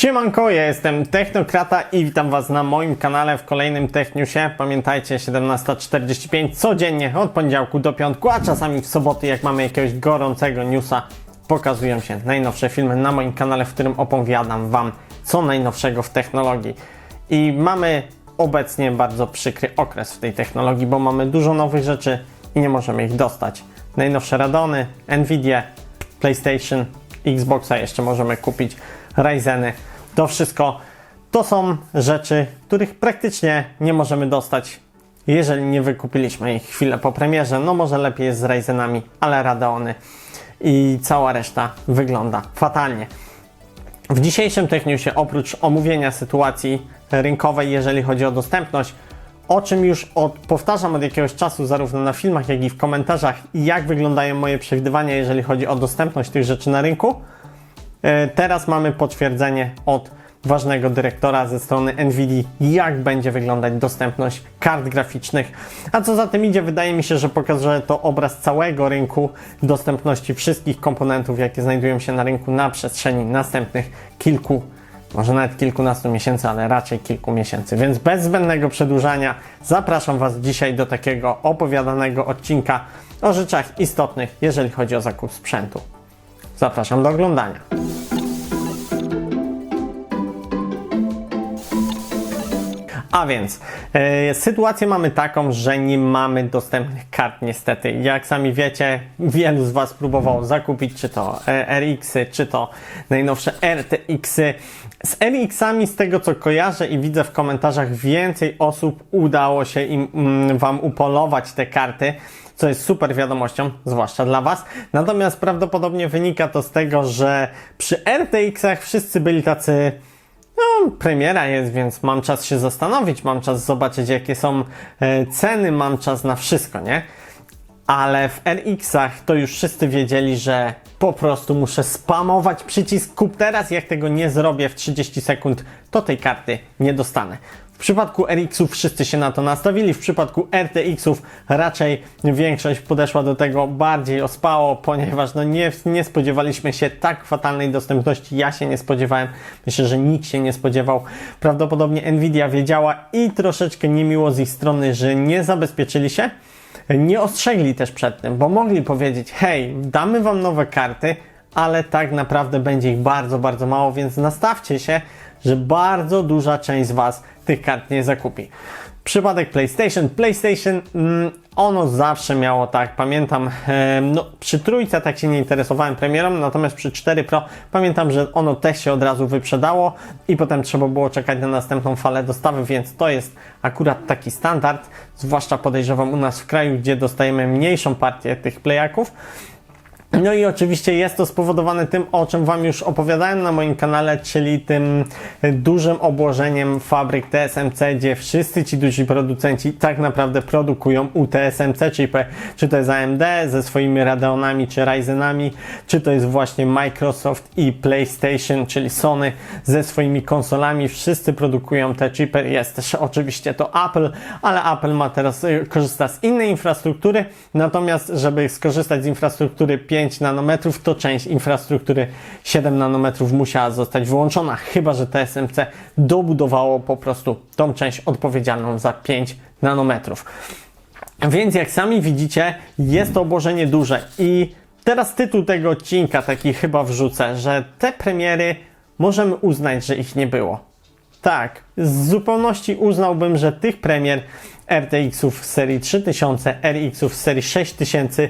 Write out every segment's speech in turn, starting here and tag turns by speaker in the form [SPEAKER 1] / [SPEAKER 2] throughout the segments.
[SPEAKER 1] Siemanko, ja jestem Technokrata i witam Was na moim kanale w kolejnym Techniusie. Pamiętajcie, 17.45 codziennie od poniedziałku do piątku, a czasami w soboty, jak mamy jakiegoś gorącego newsa, pokazują się najnowsze filmy na moim kanale, w którym opowiadam Wam co najnowszego w technologii. I mamy obecnie bardzo przykry okres w tej technologii, bo mamy dużo nowych rzeczy i nie możemy ich dostać. Najnowsze Radony, Nvidia, PlayStation, Xboxa jeszcze możemy kupić, Ryzeny. To wszystko to są rzeczy, których praktycznie nie możemy dostać, jeżeli nie wykupiliśmy ich chwilę po premierze. No może lepiej jest z Ryzenami, ale Radeony i cała reszta wygląda fatalnie. W dzisiejszym Techniusie oprócz omówienia sytuacji rynkowej, jeżeli chodzi o dostępność, o czym już od, powtarzam od jakiegoś czasu, zarówno na filmach, jak i w komentarzach, jak wyglądają moje przewidywania, jeżeli chodzi o dostępność tych rzeczy na rynku. E, Teraz mamy potwierdzenie od ważnego dyrektora ze strony Nvidia, jak będzie wyglądać dostępność kart graficznych. A co za tym idzie, wydaje mi się, że pokaże to obraz całego rynku dostępności wszystkich komponentów, jakie znajdują się na rynku na przestrzeni następnych kilku, może nawet kilkunastu miesięcy, ale raczej kilku miesięcy. Więc bez zbędnego przedłużania zapraszam Was dzisiaj do takiego opowiadanego odcinka o rzeczach istotnych, jeżeli chodzi o zakup sprzętu. Zapraszam do oglądania. A więc e, sytuację mamy taką, że nie mamy dostępnych kart niestety. Jak sami wiecie, wielu z Was próbowało zakupić czy to e, RX-y, czy to najnowsze RTX-y. Z RX-ami z tego co kojarzę i widzę w komentarzach więcej osób udało się im mm, Wam upolować te karty co jest super wiadomością, zwłaszcza dla Was. Natomiast prawdopodobnie wynika to z tego, że przy RTX-ach wszyscy byli tacy no, premiera jest, więc mam czas się zastanowić, mam czas zobaczyć, jakie są e, ceny, mam czas na wszystko, nie? Ale w RX-ach to już wszyscy wiedzieli, że po prostu muszę spamować przycisk kup teraz. Jak tego nie zrobię w 30 sekund, to tej karty nie dostanę. W przypadku RX-ów wszyscy się na to nastawili, w przypadku RTX-ów raczej większość podeszła do tego bardziej ospało, ponieważ no nie, nie spodziewaliśmy się tak fatalnej dostępności. Ja się nie spodziewałem, myślę, że nikt się nie spodziewał. Prawdopodobnie Nvidia wiedziała i troszeczkę niemiło z ich strony, że nie zabezpieczyli się. Nie ostrzegli też przed tym, bo mogli powiedzieć: hej, damy wam nowe karty, ale tak naprawdę będzie ich bardzo, bardzo mało, więc nastawcie się, że bardzo duża część z Was tych kart nie zakupi. Przypadek PlayStation. PlayStation, mm, ono zawsze miało tak, pamiętam, no, przy trójce tak się nie interesowałem premierą, natomiast przy 4 Pro pamiętam, że ono też się od razu wyprzedało i potem trzeba było czekać na następną falę dostawy, więc to jest akurat taki standard, zwłaszcza podejrzewam u nas w kraju, gdzie dostajemy mniejszą partię tych playaków. No i oczywiście jest to spowodowane tym, o czym Wam już opowiadałem na moim kanale, czyli tym dużym obłożeniem fabryk TSMC, gdzie wszyscy ci duzi producenci tak naprawdę produkują u TSMC chipy, czy to jest AMD ze swoimi Radeonami czy Ryzenami, czy to jest właśnie Microsoft i PlayStation, czyli Sony ze swoimi konsolami. Wszyscy produkują te chipy. Jest też oczywiście to Apple, ale Apple ma teraz y, korzysta z innej infrastruktury, natomiast żeby skorzystać z infrastruktury 5 nanometrów, to część infrastruktury 7 nanometrów musiała zostać wyłączona, chyba że TSMC dobudowało po prostu tą część odpowiedzialną za 5 nanometrów. Więc jak sami widzicie, jest to obłożenie duże i teraz tytuł tego odcinka taki chyba wrzucę, że te premiery możemy uznać, że ich nie było. Tak, z zupełności uznałbym, że tych premier RTX-ów serii 3000, RX-ów serii 6000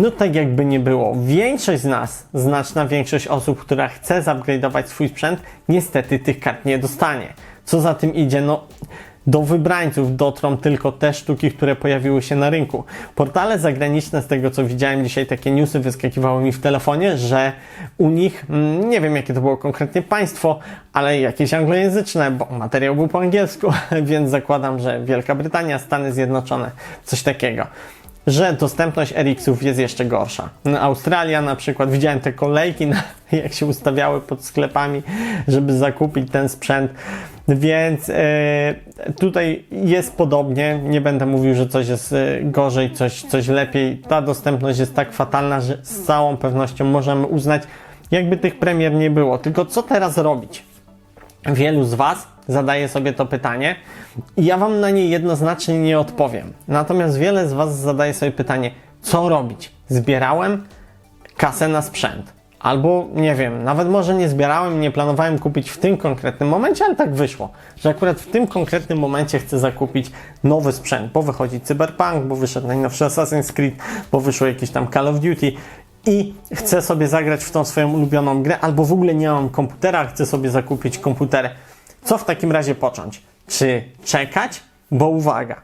[SPEAKER 1] no tak jakby nie było. Większość z nas, znaczna większość osób, która chce zupgrade'ować swój sprzęt, niestety tych kart nie dostanie. Co za tym idzie, no do wybrańców dotrą tylko te sztuki, które pojawiły się na rynku. Portale zagraniczne, z tego co widziałem dzisiaj, takie newsy wyskakiwały mi w telefonie, że u nich, mm, nie wiem jakie to było konkretnie państwo, ale jakieś anglojęzyczne, bo materiał był po angielsku, więc zakładam, że Wielka Brytania, Stany Zjednoczone, coś takiego że dostępność RX-ów jest jeszcze gorsza. Australia na przykład, widziałem te kolejki, na, jak się ustawiały pod sklepami, żeby zakupić ten sprzęt, więc e, tutaj jest podobnie. Nie będę mówił, że coś jest e, gorzej, coś, coś lepiej. Ta dostępność jest tak fatalna, że z całą pewnością możemy uznać, jakby tych premier nie było. Tylko co teraz robić? Wielu z Was zadaje sobie to pytanie i ja Wam na nie jednoznacznie nie odpowiem. Natomiast wiele z Was zadaje sobie pytanie, co robić? Zbierałem kasę na sprzęt. Albo nie wiem, nawet może nie zbierałem, nie planowałem kupić w tym konkretnym momencie, ale tak wyszło, że akurat w tym konkretnym momencie chcę zakupić nowy sprzęt, bo wychodzi Cyberpunk, bo wyszedł najnowszy Assassin's Creed, bo wyszło jakiś tam Call of Duty i chcę sobie zagrać w tą swoją ulubioną grę, albo w ogóle nie mam komputera, chcę sobie zakupić komputer. Co w takim razie począć? Czy czekać? Bo uwaga,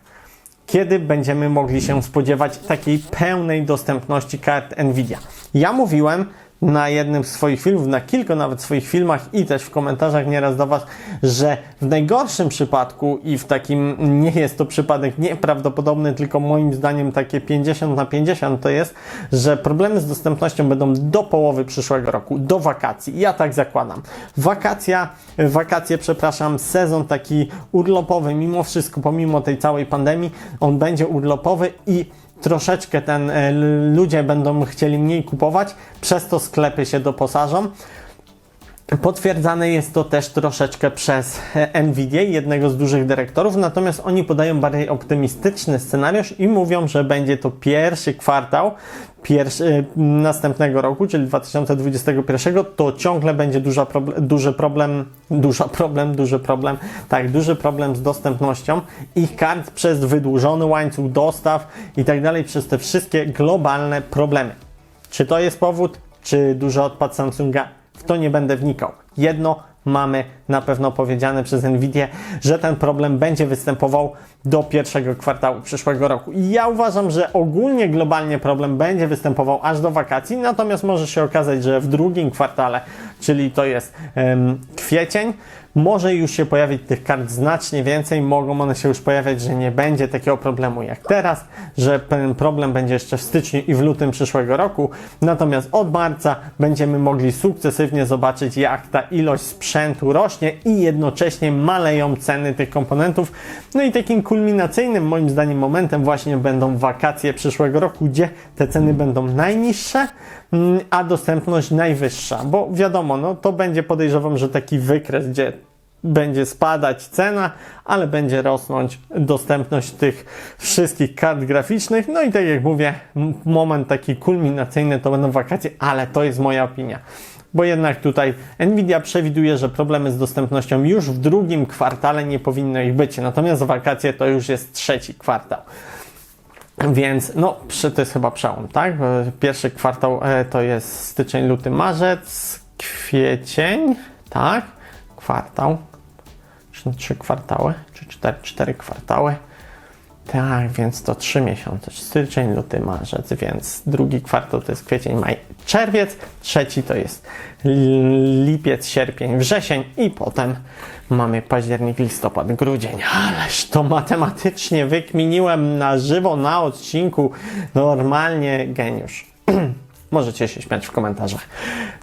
[SPEAKER 1] kiedy będziemy mogli się spodziewać takiej pełnej dostępności kart Nvidia. Ja mówiłem na jednym z swoich filmów, na kilku nawet swoich filmach i też w komentarzach nieraz do Was, że w najgorszym przypadku i w takim nie jest to przypadek nieprawdopodobny, tylko moim zdaniem takie 50 na 50 to jest, że problemy z dostępnością będą do połowy przyszłego roku, do wakacji. Ja tak zakładam. Wakacja, wakacje, przepraszam, sezon taki urlopowy, mimo wszystko, pomimo tej całej pandemii, on będzie urlopowy i troszeczkę ten e, ludzie będą chcieli mniej kupować, przez to sklepy się doposażą. Potwierdzane jest to też troszeczkę przez e, Nvidia, jednego z dużych dyrektorów, natomiast oni podają bardziej optymistyczny scenariusz i mówią, że będzie to pierwszy kwartał pierwszy, następnego roku, czyli 2021, to ciągle będzie duża proble duży problem, duża problem, duży problem, tak, duży problem z dostępnością ich kart przez wydłużony łańcuch dostaw i tak dalej, przez te wszystkie globalne problemy. Czy to jest powód, czy duży odpad Samsunga? W to nie będę wnikał. Jedno mamy na pewno powiedziane przez Nvidia, że ten problem będzie występował do pierwszego kwartału przyszłego roku. I ja uważam, że ogólnie globalnie problem będzie występował aż do wakacji, natomiast może się okazać, że w drugim kwartale, czyli to jest um, kwiecień, może już się pojawić tych kart znacznie więcej, mogą one się już pojawiać, że nie będzie takiego problemu jak teraz, że ten problem będzie jeszcze w styczniu i w lutym przyszłego roku, natomiast od marca będziemy mogli sukcesywnie zobaczyć, jak ta ilość sprzętu rośnie i jednocześnie maleją ceny tych komponentów. No i takim kulminacyjnym moim zdaniem momentem właśnie będą wakacje przyszłego roku, gdzie te ceny będą najniższe, a dostępność najwyższa, bo wiadomo, no to będzie podejrzewam, że taki wykres, gdzie będzie spadać cena, ale będzie rosnąć dostępność tych wszystkich kart graficznych. No i tak jak mówię, moment taki kulminacyjny to będą wakacje, ale to jest moja opinia. Bo jednak tutaj Nvidia przewiduje, że problemy z dostępnością już w drugim kwartale nie powinno ich być. Natomiast wakacje to już jest trzeci kwartał. Więc no, to jest chyba przełom, tak? Pierwszy kwartał e, to jest styczeń, luty, marzec, kwiecień, tak? Kwartał, czy trzy kwartały, czy cztery, cztery kwartały. Tak, więc to trzy miesiące. Styczeń, luty, marzec, więc drugi kwartał to jest kwiecień, maj, czerwiec, trzeci to jest lipiec, sierpień, wrzesień i potem mamy październik, listopad, grudzień. Ależ to matematycznie wykminiłem na żywo, na odcinku. Normalnie geniusz. Możecie się śmiać w komentarzach.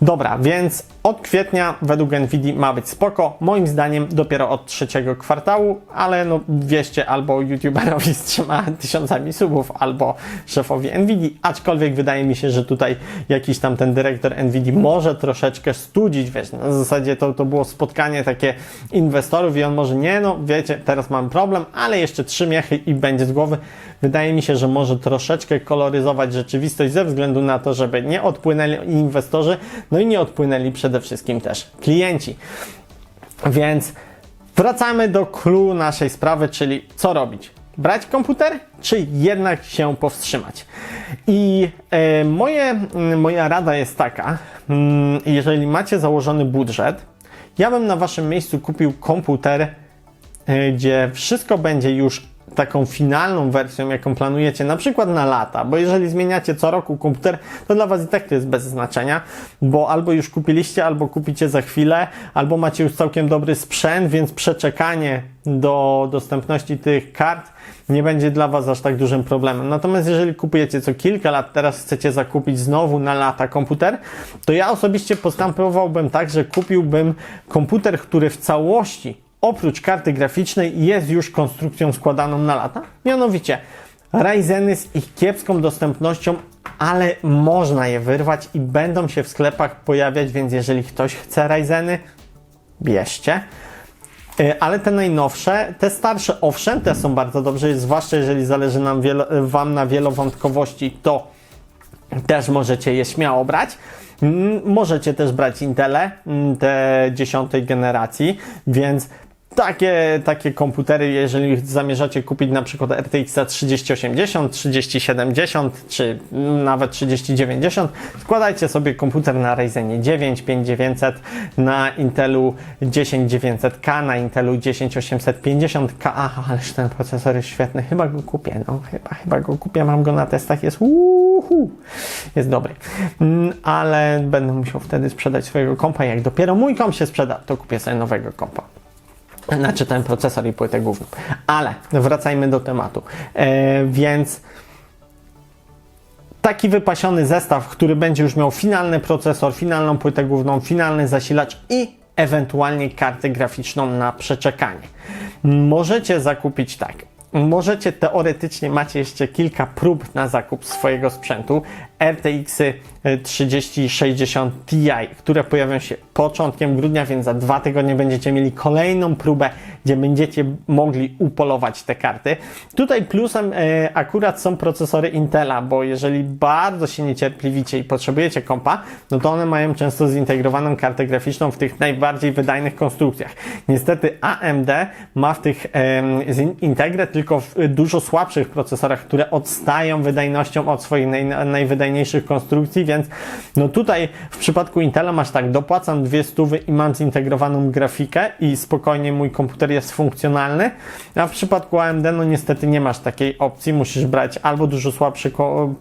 [SPEAKER 1] Dobra, więc od kwietnia według Nvidia ma być spoko. Moim zdaniem dopiero od trzeciego kwartału, ale no wieście albo youtuberowi strzyma tysiącami subów, albo szefowi Nvidia, aczkolwiek wydaje mi się, że tutaj jakiś tam ten dyrektor Nvidia może troszeczkę studzić, wiesz, na zasadzie to, to było spotkanie takie inwestorów i on może nie, no wiecie, teraz mam problem, ale jeszcze trzy miechy i będzie z głowy. Wydaje mi się, że może troszeczkę koloryzować rzeczywistość ze względu na to, żeby nie odpłynęli inwestorzy, no i nie odpłynęli przede wszystkim też klienci. Więc wracamy do clue naszej sprawy, czyli co robić? Brać komputer, czy jednak się powstrzymać? I e, moje, moja rada jest taka, mm, jeżeli macie założony budżet, ja bym na waszym miejscu kupił komputer, e, gdzie wszystko będzie już taką finalną wersją, jaką planujecie, na przykład na lata, bo jeżeli zmieniacie co roku komputer, to dla Was i tak to jest bez znaczenia, bo albo już kupiliście, albo kupicie za chwilę, albo macie już całkiem dobry sprzęt, więc przeczekanie do dostępności tych kart nie będzie dla Was aż tak dużym problemem. Natomiast jeżeli kupujecie co kilka lat, teraz chcecie zakupić znowu na lata komputer, to ja osobiście postępowałbym tak, że kupiłbym komputer, który w całości oprócz karty graficznej jest już konstrukcją składaną na lata. Mianowicie Ryzeny z ich kiepską dostępnością, ale można je wyrwać i będą się w sklepach pojawiać, więc jeżeli ktoś chce Ryzeny, bierzcie. Y, Ale te najnowsze, te starsze, owszem, te są bardzo dobrze, zwłaszcza jeżeli zależy nam wielo, Wam na wielowątkowości, to też możecie je śmiało brać. Możecie też brać Intele, te dziesiątej generacji, więc takie, takie komputery, jeżeli zamierzacie kupić na przykład RTX 3080, 3070 czy nawet 3090, składajcie sobie komputer na Ryzenie 9, 5900, na Intelu 10900K, na Intelu 10850K. Aha, ależ ten procesor jest świetny, chyba go kupię, no chyba, chyba go kupię, mam go na testach, jest uhu, jest dobry. Mm, Ale będę musiał wtedy sprzedać swojego kompa, jak dopiero mój komp się sprzeda, to kupię sobie nowego kompa. Znaczy ten procesor i płytę główną. Ale wracajmy do tematu. E, więc taki wypasiony zestaw, który będzie już miał finalny procesor, finalną płytę główną, finalny zasilacz i ewentualnie kartę graficzną na przeczekanie. Możecie zakupić tak. Możecie teoretycznie, macie jeszcze kilka prób na zakup swojego sprzętu. RTX 3060 Ti, które pojawią się początkiem grudnia, więc za dwa tygodnie będziecie mieli kolejną próbę, gdzie będziecie mogli upolować te karty. Tutaj plusem e, akurat są procesory Intela, bo jeżeli bardzo się niecierpliwicie i potrzebujecie kompa, no to one mają często zintegrowaną kartę graficzną w tych najbardziej wydajnych konstrukcjach. Niestety AMD ma w tych Integre tylko w dużo słabszych procesorach, które odstają wydajnością od swoich naj, najwydajniejszych konstrukcji, więc no tutaj w przypadku Intela masz tak, dopłacam dwie stówy i mam zintegrowaną grafikę i spokojnie mój komputer jest funkcjonalny, a w przypadku AMD no niestety nie masz takiej opcji, musisz brać albo dużo słabszy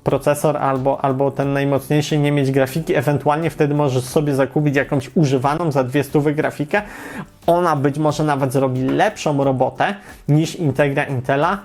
[SPEAKER 1] procesor, albo, albo ten najmocniejszy, nie mieć grafiki, ewentualnie wtedy możesz sobie zakupić jakąś używaną za dwie stówy grafikę, ona być może nawet zrobi lepszą robotę niż Integra Intela,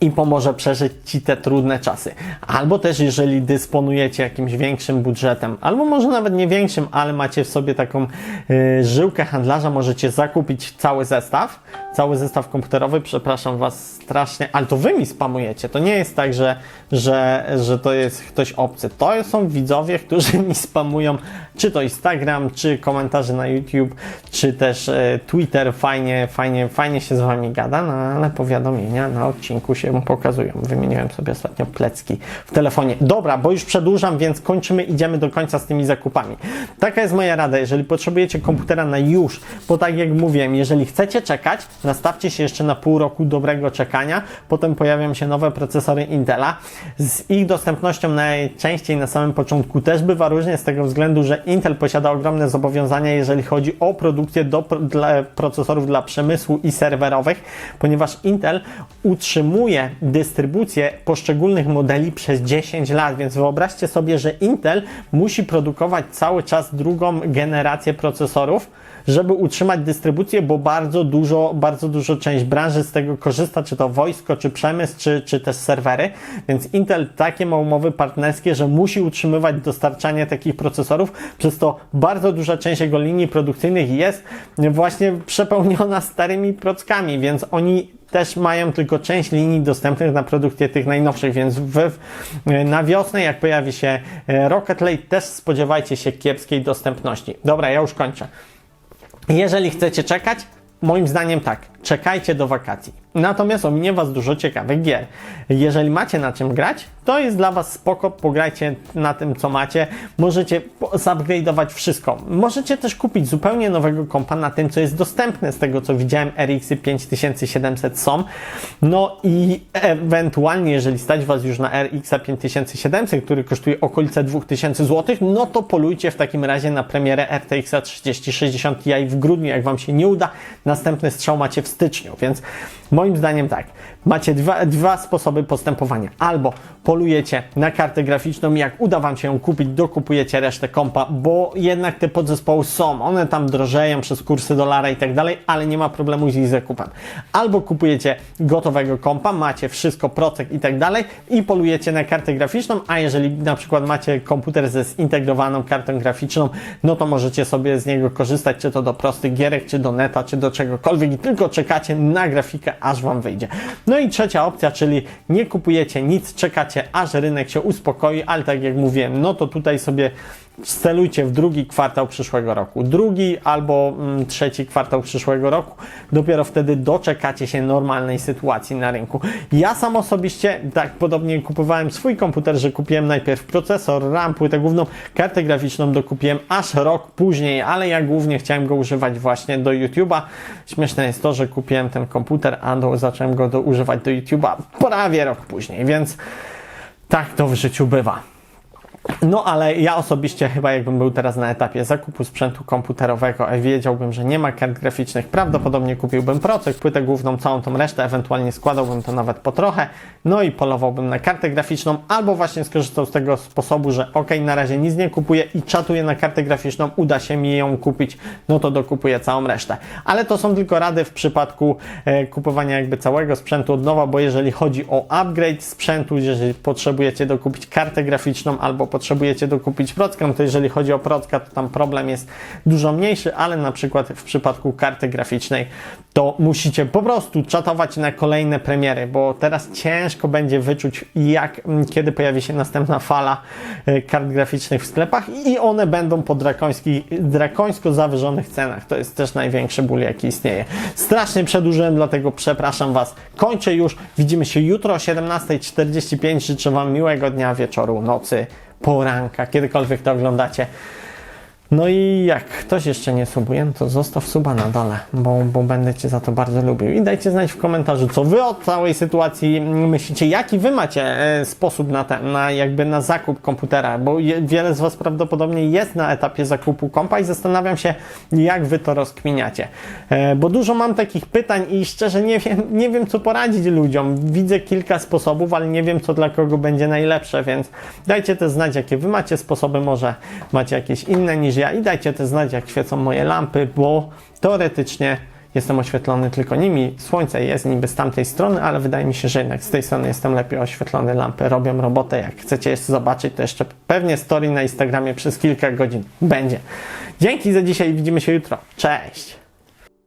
[SPEAKER 1] i pomoże przeżyć Ci te trudne czasy. Albo też, jeżeli dysponujecie jakimś większym budżetem, albo może nawet nie większym, ale macie w sobie taką y, żyłkę handlarza, możecie zakupić cały zestaw, cały zestaw komputerowy, przepraszam Was strasznie, ale to Wy mi spamujecie. To nie jest tak, że, że, że to jest ktoś obcy. To są widzowie, którzy mi spamują, czy to Instagram, czy komentarze na YouTube, czy też y, Twitter. Fajnie, fajnie, fajnie się z Wami gada, no ale powiadomienia na odcinku się pokazują. Wymieniłem sobie ostatnio plecki w telefonie. Dobra, bo już przedłużam, więc kończymy, idziemy do końca z tymi zakupami. Taka jest moja rada, jeżeli potrzebujecie komputera na już, bo tak jak mówiłem, jeżeli chcecie czekać, nastawcie się jeszcze na pół roku dobrego czekania, potem pojawią się nowe procesory Intela. Z ich dostępnością najczęściej na samym początku też bywa różnie, z tego względu, że Intel posiada ogromne zobowiązania, jeżeli chodzi o produkcję do, dla procesorów dla przemysłu i serwerowych, ponieważ Intel utrzymuje dystrybucję poszczególnych modeli przez 10 lat, więc wyobraźcie sobie, że Intel musi produkować cały czas drugą generację procesorów, żeby utrzymać dystrybucję, bo bardzo dużo, bardzo dużo część branży z tego korzysta, czy to wojsko, czy przemysł, czy, czy też serwery, więc Intel takie ma umowy partnerskie, że musi utrzymywać dostarczanie takich procesorów, przez to bardzo duża część jego linii produkcyjnych jest właśnie przepełniona starymi prockami, więc oni też mają tylko część linii dostępnych na produkcję tych najnowszych, więc w, na wiosnę, jak pojawi się Rocket Lake, też spodziewajcie się kiepskiej dostępności. Dobra, ja już kończę. Jeżeli chcecie czekać, moim zdaniem tak, czekajcie do wakacji. Natomiast ominie Was dużo ciekawych gier. Jeżeli macie na czym grać, to jest dla Was spoko, pograjcie na tym, co macie. Możecie zupgrade'ować wszystko. Możecie też kupić zupełnie nowego kompa na tym, co jest dostępne z tego, co widziałem, RX 5700 są. No i ewentualnie, jeżeli stać Was już na RX 5700, który kosztuje okolice 2000 zł, no to polujcie w takim razie na premierę RTX 3060 Ti w grudniu. Jak Wam się nie uda, następny strzał macie w styczniu, więc moim zdaniem tak, macie dwa, dwa sposoby postępowania. Albo polujecie na kartę graficzną, jak uda Wam się ją kupić, dokupujecie resztę kompa, bo jednak te podzespoły są, one tam drożeją przez kursy dolara i tak dalej, ale nie ma problemu z ich zakupem. Albo kupujecie gotowego kompa, macie wszystko, procek i tak dalej i polujecie na kartę graficzną, a jeżeli na przykład macie komputer ze zintegrowaną kartą graficzną, no to możecie sobie z niego korzystać, czy to do prostych gierek, czy do neta, czy do czegokolwiek i tylko czekacie na grafikę, aż Wam wyjdzie. No i trzecia opcja, czyli nie kupujecie nic, czekacie aż rynek się uspokoi, ale tak jak mówiłem, no to tutaj sobie celujcie w drugi kwartał przyszłego roku. Drugi albo mm, trzeci kwartał przyszłego roku. Dopiero wtedy doczekacie się normalnej sytuacji na rynku. Ja sam osobiście tak podobnie kupowałem swój komputer, że kupiłem najpierw procesor, RAM, płytę główną, kartę graficzną dokupiłem aż rok później, ale ja głównie chciałem go używać właśnie do YouTube'a. Śmieszne jest to, że kupiłem ten komputer, a do, zacząłem go do, używać do YouTube'a prawie rok później, więc tak to w życiu bywa. No ale ja osobiście chyba jakbym był teraz na etapie zakupu sprzętu komputerowego, wiedziałbym, że nie ma kart graficznych, prawdopodobnie kupiłbym procek, płytę główną, całą tą resztę, ewentualnie składałbym to nawet po trochę, no i polowałbym na kartę graficzną, albo właśnie skorzystał z tego sposobu, że ok, na razie nic nie kupuję i czatuję na kartę graficzną, uda się mi ją kupić, no to dokupuję całą resztę. Ale to są tylko rady w przypadku e, kupowania jakby całego sprzętu od nowa, bo jeżeli chodzi o upgrade sprzętu, jeżeli potrzebujecie dokupić kartę graficzną albo potrzebujecie dokupić prockę, no to jeżeli chodzi o procka, to tam problem jest dużo mniejszy, ale na przykład w przypadku karty graficznej to musicie po prostu czatować na kolejne premiery, bo teraz ciężko będzie wyczuć, jak, m, kiedy pojawi się następna fala e, kart graficznych w sklepach i one będą po drakoński, drakońsko zawyżonych cenach. To jest też największy ból, jaki istnieje. Strasznie przedłużyłem, dlatego przepraszam Was. Kończę już. Widzimy się jutro o 17.45. Życzę Wam miłego dnia, wieczoru, nocy, poranka, kiedykolwiek to oglądacie. No i jak ktoś jeszcze nie subuje, no to zostaw suba na dole, bo, bo będę Cię za to bardzo lubił. I dajcie znać w komentarzu, co Wy o całej sytuacji myślicie, jaki Wy macie e, sposób na, ten, na jakby na zakup komputera, bo wiele z Was prawdopodobnie jest na etapie zakupu kompa i zastanawiam się, jak Wy to rozkminiacie. E, bo dużo mam takich pytań i szczerze nie wiem, nie wiem, co poradzić ludziom. Widzę kilka sposobów, ale nie wiem, co dla kogo będzie najlepsze, więc dajcie też znać, jakie Wy macie sposoby, może macie jakieś inne niż ja i dajcie też znać, jak świecą moje lampy, bo teoretycznie jestem oświetlony tylko nimi. Słońce jest niby z tamtej strony, ale wydaje mi się, że jednak z tej strony jestem lepiej oświetlony. Lampy robią robotę. Jak chcecie jeszcze zobaczyć, to jeszcze pewnie story na Instagramie przez kilka godzin będzie. Dzięki za dzisiaj, widzimy się jutro. Cześć!